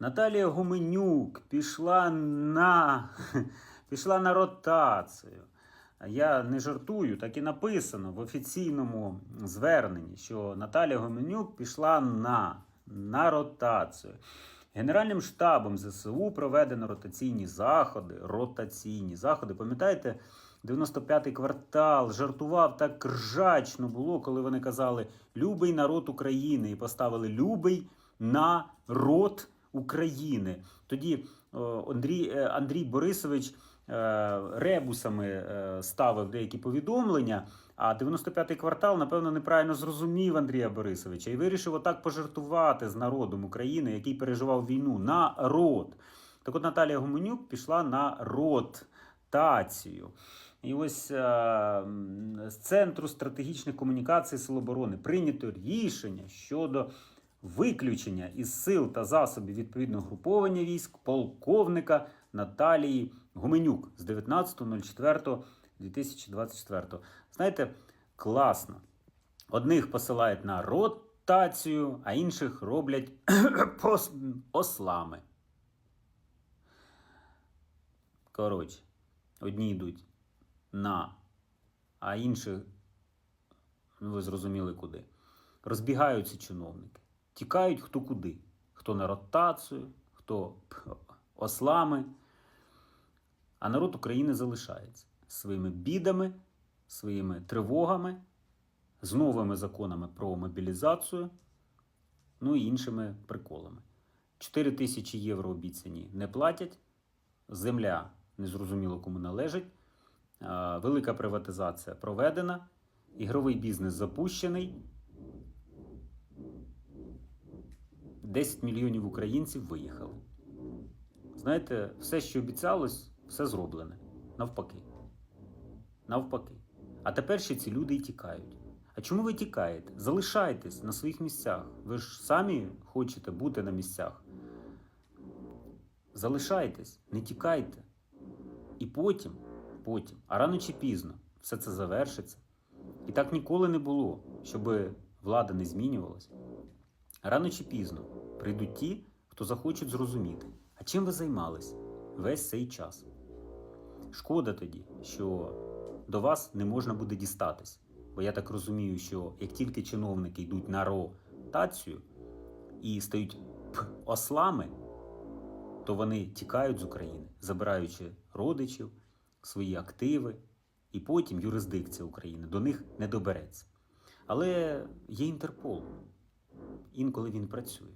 Наталія Гуменюк пішла на, пішла на ротацію. Я не жартую, так і написано в офіційному зверненні, що Наталія Гуменюк пішла на, на ротацію. Генеральним штабом ЗСУ проведено ротаційні заходи. Ротаційні заходи. Пам'ятаєте, 95-й квартал жартував так ржачно було, коли вони казали Любий народ України і поставили Любий народ України. Тоді Андрій, е, Андрій Борисович е, ребусами е, ставив деякі повідомлення. А 95-й квартал, напевно, неправильно зрозумів Андрія Борисовича і вирішив отак пожартувати з народом України, який переживав війну. Народ. Так от Наталія Гуменюк пішла на ротацію. І ось е, з Центру стратегічних комунікацій Сил оборони прийнято рішення щодо виключення із сил та засобів відповідного груповання військ полковника Наталії Гуменюк з 19.04.2024. Знаєте, класно. Одних посилають на ротацію, а інших роблять ослами. Коротше, одні йдуть на, а інші, ну ви зрозуміли куди. Розбігаються чиновники, тікають хто куди. Хто на ротацію, хто ослами. А народ України залишається своїми бідами, своїми тривогами, з новими законами про мобілізацію, ну і іншими приколами. 4 тисячі євро обіцяні не платять, земля незрозуміло кому належить, велика приватизація проведена, ігровий бізнес запущений. 10 мільйонів українців виїхали. Знаєте, все, що обіцялось, все зроблене. Навпаки. Навпаки. А тепер ще ці люди і тікають. А чому ви тікаєте? Залишайтесь на своїх місцях. Ви ж самі хочете бути на місцях. Залишайтесь, не тікайте. І потім, потім, а рано чи пізно, все це завершиться. І так ніколи не було, щоб влада не змінювалася. Рано чи пізно прийдуть ті, хто захочуть зрозуміти, а чим ви займались весь цей час. Шкода тоді, що до вас не можна буде дістатись. Бо я так розумію, що як тільки чиновники йдуть на ротацію і стають ослами, то вони тікають з України, забираючи родичів, свої активи, і потім юрисдикція України до них не добереться. Але є Інтерпол. Інколи він працює.